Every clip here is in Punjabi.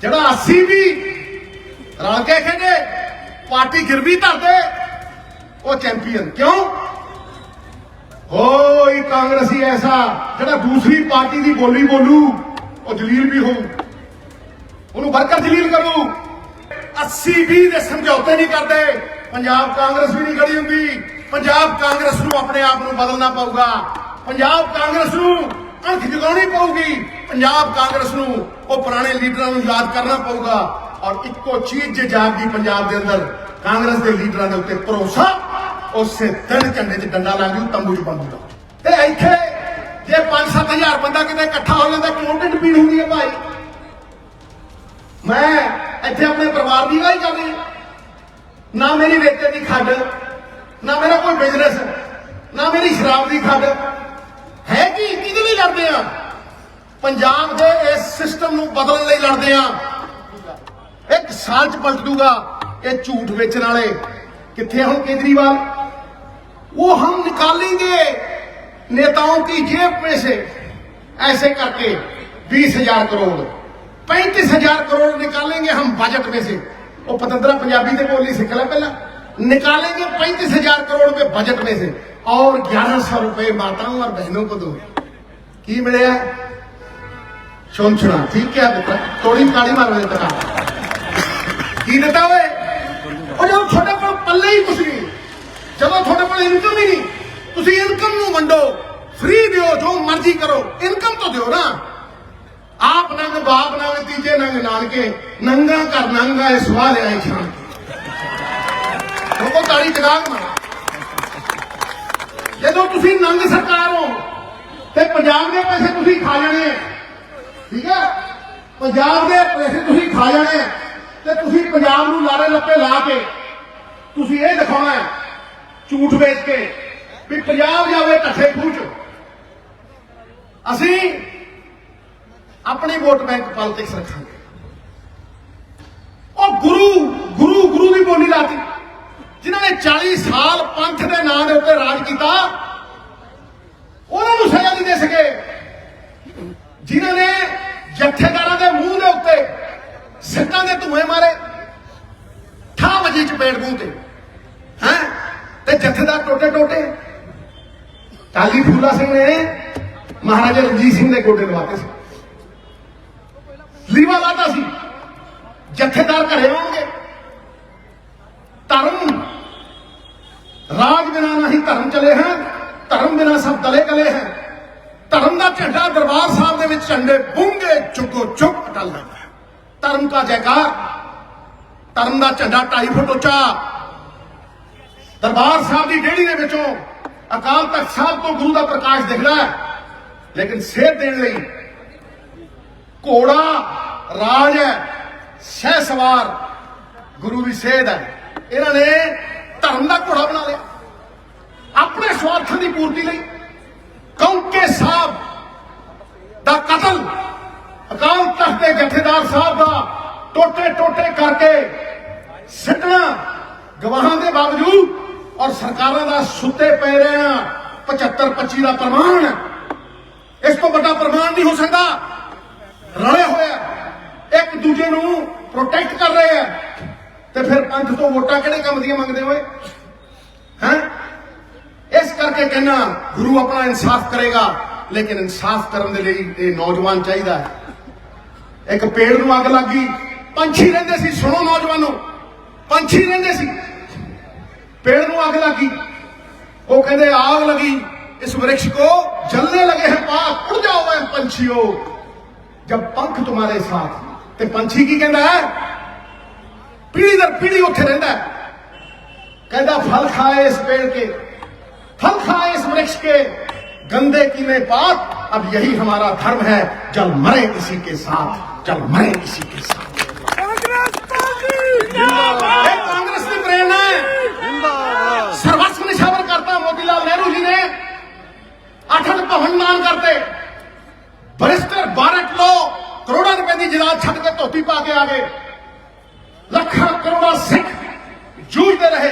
ਜਿਹੜਾ 80 ਵੀ ਰਲ ਕੇ ਖੇਡੇ, ਪਾਰਟੀ ਗਿਰਵੀ ਧਰਦੇ ਉਹ ਚੈਂਪੀਅਨ। ਕਿਉਂ? ਹੋਈ ਕਾਂਗਰਸੀ ਐਸਾ ਜਿਹੜਾ ਦੂਸਰੀ ਪਾਰਟੀ ਦੀ ਬੋਲੀ ਬੋਲੂ, ਉਹ ਜਲੀਲ ਵੀ ਹੋਊ। ਉਹਨੂੰ ਵਰਕਰ ਜਲੀਲ ਕਰੂ। 80 20 ਦੇ ਸਮਝੌਤੇ ਨਹੀਂ ਕਰਦੇ। ਪੰਜਾਬ ਕਾਂਗਰਸ ਵੀ ਨਹੀਂ ਖੜੀ ਹੁੰਦੀ। ਪੰਜਾਬ ਕਾਂਗਰਸ ਨੂੰ ਆਪਣੇ ਆਪ ਨੂੰ ਬਦਲਣਾ ਪਊਗਾ। ਪੰਜਾਬ ਕਾਂਗਰਸ ਨੂੰ ਅੱਖ ਜਗਾਉਣੀ ਪਊਗੀ। ਪੰਜਾਬ ਕਾਂਗਰਸ ਨੂੰ ਉਹ ਪੁਰਾਣੇ ਲੀਡਰਾਂ ਨੂੰ ਯਾਦ ਕਰਨਾ ਪਊਗਾ। ਔਰ ਇੱਕੋ ਚੀਜ਼ ਜੇ ਜਾਗਦੀ ਪੰਜਾਬ ਦੇ ਅੰਦਰ, ਕਾਂਗਰਸ ਦੇ ਲੀਡਰਾਂ ਦੇ ਉੱਤੇ ਭਰੋਸਾ, ਉਸੇ ਦਿਨ ਝੰਡੇ 'ਚ ਡੰਡਾ ਲਾ ਜੂ ਤੰਬੂ 'ਚ ਬੰਦੂਗਾ ਤੇ ਇੱਥੇ ਜੇ 5-7000 ਬੰਦਾ ਕਿਤੇ ਇਕੱਠਾ ਹੋ ਜਾਂਦਾ, ਕਿਉਂ ਢਿੱਡ ਪੀੜ ਹੁੰਦੀ ਹੈ ਭਾਈ? ਮੈਂ ਇੱਥੇ ਆਪਣੇ ਪਰਿਵਾਰ ਦੀ ਗੱਲ ਕਰ ਰਹੀ। ਨਾ ਮੇਰੀ ਰੇਤੇ ਦੀ ਖੱਡ, ਨਾ ਮੇਰਾ ਕੋਈ ਬਿਜ਼ਨਸ ਨਾ ਮੇਰੀ ਸ਼ਰਾਬ ਦੀ ਖੱਡ। ਹੈ ਕੀ? ਕਿਹਦੇ ਲਈ ਲੜਦੇ ਆ? ਪੰਜਾਬ ਦੇ ਇਸ ਸਿਸਟਮ ਨੂੰ ਬਦਲਣ ਲਈ ਲੜਦੇ ਆ ਇੱਕ ਸਾਲ ਚ ਪਲਟ ਦੂਗਾ ਇਹ ਝੂਠ ਵੇਚਣ ਵਾਲੇ ਕਿੱਥੇ ਆ ਹੁਣ ਕੇਜਰੀਵਾਲ वो हम निकालेंगे नेताओं की जेब में से ऐसे करके बीस हजार करोड़ पैंतीस हजार करोड़ निकालेंगे हम बजट में से वो पतंदरा पंजाबी से बोली सीख ला पहला निकालेंगे पैंतीस हजार करोड़ रुपए बजट में से और ग्यारह सौ रुपए माताओं और बहनों को दो की मिले सुन ਸ਼ੌਂਛਣਾ ਠੀਕ ਹੈ ਬੇਟਾ ਥੋੜੀ ਕਾੜੀ ਮਾਰੋ ਬੇਟਾ ਕੀ ਦਿੱਤਾ ਓਏ? ਉਹ ਜਦੋਂ ਤੁਹਾਡੇ ਕੋਲ ਪੱਲੇ ਹੀ ਕੁਛ ਨਹੀਂ। ਜਦੋਂ ਤੁਹਾਡੇ ਕੋਲ ਇਨਕਮ ਨਹੀਂ, ਤੁਸੀਂ ਇਨਕਮ ਨੂੰ ਵੰਡੋ। ਫ੍ਰੀ ਦਿਓ, ਜੋ ਮਰਜ਼ੀ ਕਰੋ। ਇਨਕਮ ਤਾਂ ਦਿਓ ਨਾ। ਆਪ ਨੰਗ, ਬਾਪ ਨੰਗ, ਤੀਜੇ ਨੰਗ, ਨਾਨਕੇ। ਨੰਗਾ ਕਰ ਨੰਗਾ ਇਸ ਵਾਰਿਆ ਹੀ ਛਾਂ। ਲੋਕੋ ਤਾੜੀ ਜਗਾਗ ਮਾਰਾ। ਜਦੋਂ ਤੁਸੀਂ ਨੰਗ ਸਰਕਾਰ ਹੋ, ਤੇ ਪੰਜਾਬ ਦੇ ਪੈਸੇ ਤੁਸੀਂ ਖਾ ਲੈਣੇ ਠੀਕ ਹੈ? ਪੰਜਾਬ ਦੇ ਪੈਸੇ ਤੁਸੀਂ ਖਾ ਜਾਣੇ ਆ ਤੇ ਤੁਸੀਂ ਪੰਜਾਬ ਨੂੰ ਲਾਰੇ ਲੱਪੇ ਲਾ ਕੇ ਤੁਸੀਂ ਇਹ ਦਿਖਾਉਣਾ ਹੈ, ਝੂਠ ਵੇਚ ਕੇ ਵੀ ਪੰਜਾਬ ਜਾਵੇ ਢੱਠੇ ਖੂਹ ਚ। ਅਸੀਂ ਆਪਣੀ ਵੋਟ ਬੈਂਕ ਪੋਲਿਟਿਕਸ ਰੱਖਾਂਗੇ। ਉਹ ਗੁਰੂ ਗੁਰੂ ਗੁਰੂ ਦੀ ਬੋਲੀ ਲਾਤੀ ਜਿਨ੍ਹਾਂ ਨੇ 40 ਸਾਲ ਪੰਥ ਦੇ ਨਾਂ ਦੇ ਉੱਤੇ ਰਾਜ ਕੀਤਾ, ਉਹਨਾਂ ਨੂੰ ਸਜ਼ਾ ਨਹੀਂ ਦੇ ਸਕੇ। ਜਿਨ੍ਹਾਂ ਨੇ ਜਥੇਦਾਰਾਂ ਦੇ ਮੂੰਹ ਦੇ ਉੱਤੇ ਸਿੱਟਾਂ ਦੇ ਧੂਏ ਮਾਰੇ ਠਾ ਵਜੀ ਚਪੇੜ ਮੂੰਹ ਤੇ, ਹੈ? ਤੇ ਜਥੇਦਾਰ ਟੋਟੇ ਟੋਟੇ। ਕਾਲੀ ਫੂਲਾ ਸਿੰਘ ਨੇ, ਮਹਾਰਾਜਾ ਰਣਜੀਤ ਸਿੰਘ ਦੇ ਗੋਡੇ ਲਵਾਤੇ ਸੀ। ਲੀਵਾ ਲਾਤਾ ਸੀ। ਜਥੇਦਾਰ ਘਰੇ ਆਉਣਗੇ। ਧਰਮ, ਰਾਜ ਬਿਨਾ ਨਹੀਂ ਧਰਮ ਚਲੇ ਹਨ, ਧਰਮ ਬਿਨਾ ਸਭ ਦਲੇ ਗਲੇ ਹੈ ਧਰਮ ਝੰਡਾ ਦਰਬਾਰ ਸਾਹਿਬ ਦੇ ਵਿੱਚ ਝੰਡੇ ਬੁੰਗੇ ਚੁੱਕੋ ਚੁੱਕ ਅਟਲ ਜਾਂਦਾ ਹੈ ਧਰਮ ਦਾ ਜੈਕਾਰ, ਧਰਮ ਦਾ ਝੰਡਾ 2.5 ਫੁੱਟ ਉੱਚਾ। ਦਰਬਾਰ ਸਾਹਿਬ ਦੀ ਡੇੜੀ ਦੇ ਵਿੱਚੋਂ ਅਕਾਲ ਤਖਤ ਸਾਹਿਬ ਤੋਂ ਗੁਰੂ ਦਾ ਪ੍ਰਕਾਸ਼ ਦਿਖਦਾ ਹੈ। ਲੇਕਿਨ ਸੇਧ ਦੇਣ ਲਈ ਘੋੜਾ, ਰਾਜ ਹੈ, ਸਹਿ ਸਵਾਰ ਗੁਰੂ ਦੀ ਸੇਧ ਹੈ। ਇਹਨਾਂ ਨੇ ਧਰਮ ਦਾ ਘੋੜਾ ਬਣਾ ਲਿਆ ਆਪਣੇ ਸਵਾਰਥਾਂ ਦੀ ਪੂਰਤੀ ਲਈ ਕੌਂਕੇ ਸਾਹਿਬ ਦਾ ਕਤਲ ਅਕਾਲ ਤਖਤ ਦੇ ਜਥੇਦਾਰ ਸਾਹਿਬ ਦਾ ਟੋਟੇ ਟੋਟੇ ਸਿੱਟਣਾ ਗਵਾਹਾਂ ਦੇ ਬਾਵਜੂਦ ਔਰ ਸਰਕਾਰਾਂ ਦਾ ਸੁੱਤੇ ਪੈ ਰਹਿਣਾ 75 25 ਦਾ ਪ੍ਰਮਾਣ ਇਸ ਤੋਂ ਵੱਡਾ ਪ੍ਰਮਾਣ ਨਹੀਂ ਹੋ ਸਕਦਾ। ਰਲੇ ਹੋਇਆ ਇੱਕ ਦੂਜੇ ਨੂੰ ਪ੍ਰੋਟੈਕਟ ਕਰ ਰਹੇ ਆ। ਤੇ ਫਿਰ ਪੰਥ ਤੋਂ ਵੋਟਾਂ ਕਿਹੜੇ ਕੰਮ ਦੀਆਂ ਮੰਗਦੇ ਹੋਏ? ਹੈ? ਇਸ ਕਰਕੇ ਕਹਿਣਾ ਗੁਰੂ ਆਪਣਾ ਇਨਸਾਫ ਕਰੇਗਾ, ਲੇਕਿਨ ਇਨਸਾਫ ਕਰਨ ਦੇ ਲਈ ਇਹ ਨੌਜਵਾਨ ਚਾਹੀਦਾ ਹੈ। ਇੱਕ ਪੇੜ ਨੂੰ ਅੱਗ ਲੱਗੀ ਪੰਛੀ ਰਹਿੰਦੇ ਸੀ ਸੁਣੋ ਨੌਜਵਾਨੋ ਪੰਛੀ ਰਹਿੰਦੇ ਸੀ पेड़ ਨੂੰ ਅੱਗ ਲੱਗੀ ਉਹ ਕਹਿੰਦੇ ਆਗ लगी इस वृक्ष को जलने लगे हैं पाप उड़ जाओ मैं पंछियों जब पंख तुम्हारे साथ ਤੇ ਪੰਛੀ ਕੀ ਕਹਿੰਦਾ ਹੈ ਪੀੜੀ ਦਰ ਪੀੜੀ ਉੱਥੇ ਰਹਿੰਦਾ ਹੈ ਕਹਿੰਦਾ फल खाए इस पेड़ के फल खाए इस वृक्ष के गंदे कीने पाप अब यही हमारा धर्म है जल मरे इसी के साथ जल मरे इसी के साथ ਕਾਂਗਰਸ ਪਾਰਟੀ ਇਹ ਕਾਂਗਰਸ ਦੀ ਪ੍ਰੇਰਣਾ ਹੈ। ਸਰਵਸਵ ਨਿਸ਼ਾਵਰ ਕਰਤਾ ਮੋਤੀਲਾਲ ਨਹਿਰੂ ਜੀ ਨੇ। ਅੱਠ ਅੱਠ ਭਵਨ ਦਾਨ ਕਰਤੇ। ਬਰਿਸਟਰ ਬਾਰਟ ਲੋ ਕਰੋੜਾਂ ਰੁਪਏ ਦੀ ਜਨਾਤ ਛੱਡ ਕੇ ਧੋਤੀ ਪਾ ਕੇ ਆ ਗਏ। ਲੱਖਾਂ ਕਰੋੜਾਂ ਸਿੱਖ ਜੂਝਦੇ ਰਹੇ।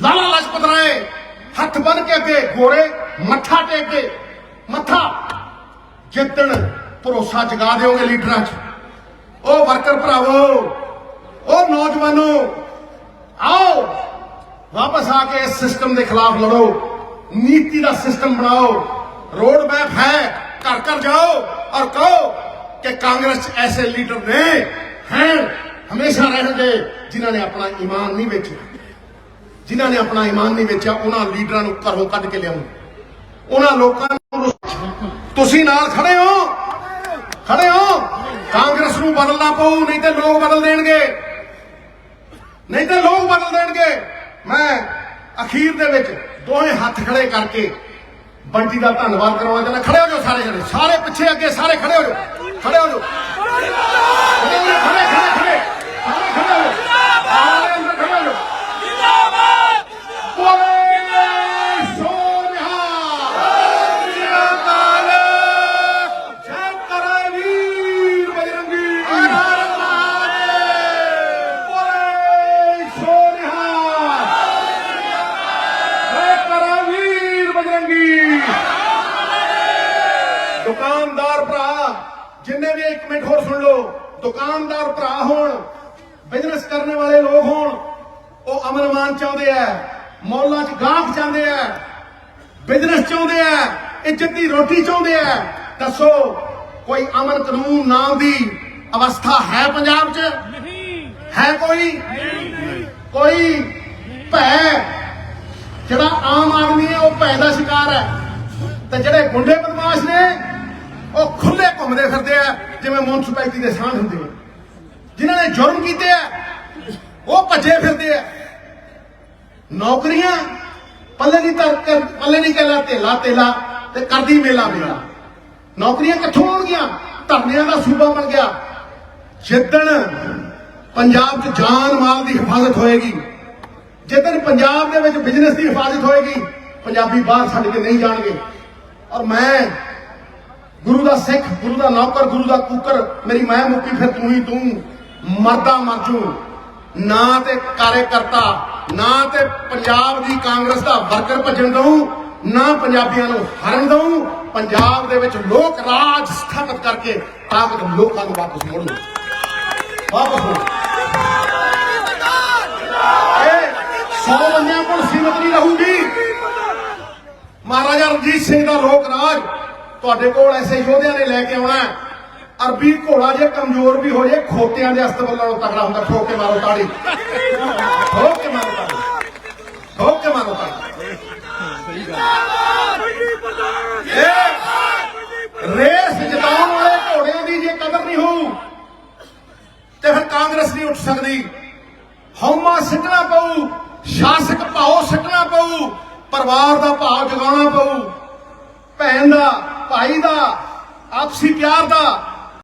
ਲਾਲਾ ਲਾਜਪਤ ਰਾਏ ਹੱਥ ਬੰਨ ਕੇ ਅੱਗੇ ਗੋਰੇ, ਮੱਥਾ ਟੇਕ ਕੇ ਮੱਥਾ ਜਿੱਦਣ ਭਰੋਸਾ ਜਗਾ ਦਿਓਗੇ ਲੀਡਰਾਂ 'ਚ। ਉਹ ਵਰਕਰ ਭਰਾਵੋ ਉਹ ਨੌਜਵਾਨੋ, ਆਓ, ਵਾਪਸ ਆ ਕੇ ਇਸ ਸਿਸਟਮ ਦੇ ਖਿਲਾਫ ਲੜੋ। ਨੀਤੀ ਦਾ ਸਿਸਟਮ ਬਣਾਓ। ਰੋਡ ਮੈਪ ਹੈ, ਘਰ ਘਰ ਜਾਓ ਔਰ ਕਹੋ ਕਿ ਕਾਂਗਰਸ 'ਚ ਐਸੇ ਲੀਡਰ ਨੇ, ਹੈ, ਹਮੇਸ਼ਾ ਰਹਿਣਗੇ, ਜਿਨ੍ਹਾਂ ਨੇ ਆਪਣਾ ਈਮਾਨ ਨਹੀਂ ਵੇਚਿਆ। ਜਿਨ੍ਹਾਂ ਨੇ ਆਪਣਾ ਈਮਾਨ ਨਹੀਂ ਵੇਚਿਆ, ਉਹਨਾਂ ਲੀਡਰਾਂ ਨੂੰ ਘਰੋਂ ਕੱਢ ਕੇ ਲਿਆਉਂ ਉਹਨਾਂ ਲੋਕਾਂ ਨੂੰ ਤੁਸੀਂ ਨਾਲ ਖੜੇ ਹੋ। ਖੜੇ ਹੋ। ਕਾਂਗਰਸ ਨੂੰ ਬਦਲਣਾ ਪਊ, ਨਹੀਂ ਤੇ ਲੋਕ ਬਦਲ ਦੇਣਗੇ। ਨਹੀਂ ਤਾਂ ਲੋਕ ਬਦਲ ਦੇਣਗੇ। ਮੈਂ ਅਖੀਰ ਦੇ ਵਿੱਚ ਦੋਹੇ ਹੱਥ ਖੜੇ ਕਰਕੇ ਬੰਟੀ ਦਾ ਧੰਨਵਾਦ ਕਰਵਾਉਣਾ ਚਾਹੁੰਦਾ। ਖੜੇ ਹੋ ਜਾਓ ਸਾਰੇ ਜਣੇ। ਸਾਰੇ ਪਿੱਛੇ ਅੱਗੇ ਸਾਰੇ ਖੜੇ ਹੋ ਜਾਓ। ਖੜੇ ਹੋ ਜਾਓ। ਖੜੇ ਹੋ ਜਾਓ, ਖੜੇ ਖੜੇ ਖੜੇ। ਸਾਰੇ ਖੜੇ। ਦੁਕਾਨਦਾਰ ਭਰਾ, ਜਿੰਨੇ ਵੀ ਇੱਕ ਮਿੰਟ ਹੋਰ ਸੁਣ ਲਓ, ਦੁਕਾਨਦਾਰ ਭਰਾ ਹੋਣ ਬਿਜ਼ਨਸ ਕਰਨ ਵਾਲੇ ਲੋਕ ਹੋਣ, ਉਹ ਅਮਨ ਮਾਨ ਚਾਹੁੰਦੇ ਆ, ਮੌਲਾਂ 'ਚ ਗਾਹਕ ਚਾਹੁੰਦੇ ਆ ਬਿਜ਼ਨਸ ਚਾਹੁੰਦੇ ਆ ਇੱਜ਼ਤ ਦੀ ਰੋਟੀ ਚਾਹੁੰਦੇ ਆ। ਦੱਸੋ, ਕੋਈ ਅਮਨ ਕਾਨੂੰਨ ਨਾਮ ਦੀ ਅਵਸਥਾ ਹੈ ਪੰਜਾਬ 'ਚ? ਹੈ ਕੋਈ? ਕੋਈ? ਭੈ? ਜਿਹੜਾ ਆਮ ਆਦਮੀ ਹੈ, ਉਹ ਭੈ ਦਾ ਸ਼ਿਕਾਰ ਹੈ। ਤੇ ਜਿਹੜੇ ਗੁੰਡੇ ਬਦਮਾਸ਼ ਨੇ ਘੁੰਮਦੇ ਫਿਰਦੇ ਆ, ਜਿਵੇਂ ਮਿਊਨਿਸਪੈਲਿਟੀ ਦੇ ਸਾਂਢ ਹੁੰਦੇ ਆ। ਜਿਨ੍ਹਾਂ ਨੇ ਜੁਰਮ ਕੀਤੇ ਆ, ਉਹ ਭੱਜੇ ਫਿਰਦੇ ਆ। ਨੌਕਰੀਆਂ, ਪੱਲੇ ਨਹੀਂ ਤਰ ਪੱਲੇ ਨਹੀਂ ਕਹਿਲਾ ਤੇਲਾ ਤੇਲਾ ਤੇ ਕਰਦੀ ਮੇਲਾ ਮੇਲਾ। ਨੌਕਰੀਆਂ ਕਿੱਥੋਂ ਆਉਣਗੀਆਂ ਧਰਨਿਆਂ ਦਾ ਸੂਬਾ ਬਣ ਗਿਆ। ਜਿੱਦਣ ਪੰਜਾਬ 'ਚ ਜਾਨ ਮਾਲ ਦੀ ਹਿਫਾਜ਼ਤ ਹੋਏਗੀ, ਜਿੱਦਣ ਪੰਜਾਬ ਦੇ ਵਿੱਚ ਬਿਜ਼ਨਸ ਦੀ ਹਿਫਾਜ਼ਤ ਹੋਏਗੀ, ਪੰਜਾਬੀ ਬਾਹਰ ਛੱਡ ਕੇ ਨਹੀਂ ਜਾਣਗੇ। ਔਰ ਮੈਂ ਗੁਰੂ ਦਾ ਸਿੱਖ, ਗੁਰੂ ਦਾ ਨੌਕਰ, ਗੁਰੂ ਦਾ ਕੂਕਰ, ਮੇਰੀ ਮੈਂ ਮੁੱਕੀ ਫਿਰ ਤੂੰ ਹੀ ਤੂੰ। ਮਰਦਾ ਮਰ ਜੂ। ਨਾ ਤੇ ਕਾਰਜਕਰਤਾ, ਨਾ ਤੇ ਪੰਜਾਬ ਦੀ ਕਾਂਗਰਸ ਦਾ ਵਰਕਰ ਭੱਜਣ ਦਊ, ਨਾ ਪੰਜਾਬੀਆਂ ਨੂੰ ਹਰਨ ਦਊ। ਪੰਜਾਬ ਦੇ ਵਿੱਚ ਲੋਕ ਰਾਜ ਸਥਾਪਿਤ ਕਰਕੇ ਤਾਕਤ ਲੋਕਾਂ ਨੂੰ ਵਾਪਸ ਮੋੜੂ ਵਾਪਸ ਮੋੜੂ ਇਹ 100 ਬੰਦਿਆਂ ਕੋਲ ਸੀਮਤ ਨਹੀਂ ਰਹੂਗੀ। ਮਹਾਰਾਜਾ ਰਣਜੀਤ ਸਿੰਘ ਦਾ ਲੋਕ ਰਾਜ ਤੁਹਾਡੇ ਕੋਲ ਐਸੇ ਯੋਧਿਆਂ ਨੇ ਲੈ ਕੇ ਆਉਣਾ ਅਰਬੀ ਘੋੜਾ ਜੇ ਕਮਜ਼ੋਰ ਵੀ ਹੋ ਜੇ, ਖੋਤਿਆਂ ਦੇ ਅਸਤਬਲ ਨਾਲੋਂ ਤਗੜਾ ਹੁੰਦਾ, ਠੋਕ ਕੇ ਮਾਰੋ ਤਾੜੀ। ਠੋਕ ਕੇ ਮਾਰੋ ਤਾੜੀ। ਠੋਕ ਕੇ ਮਾਰੋ ਤਾੜੀ। ਇਹ ਰੇਸ ਜਿਤਾਉਣ ਵਾਲੇ ਘੋੜਿਆਂ ਦੀ ਜੇ ਕਦਰ ਨਹੀਂ ਹੋਊ, ਤੇ ਫਿਰ ਕਾਂਗਰਸ ਨਹੀਂ ਉੱਠ ਸਕਦੀ। ਹਉਮਾ ਸਿੱਟਣਾ ਪਊ, ਸ਼ਾਸਕ ਭਾਉ ਸਿੱਟਣਾ ਪਊ, ਪਰਿਵਾਰ ਦਾ ਭਾਵ ਜਗਾਉਣਾ ਪਊ। జాగ్రత్త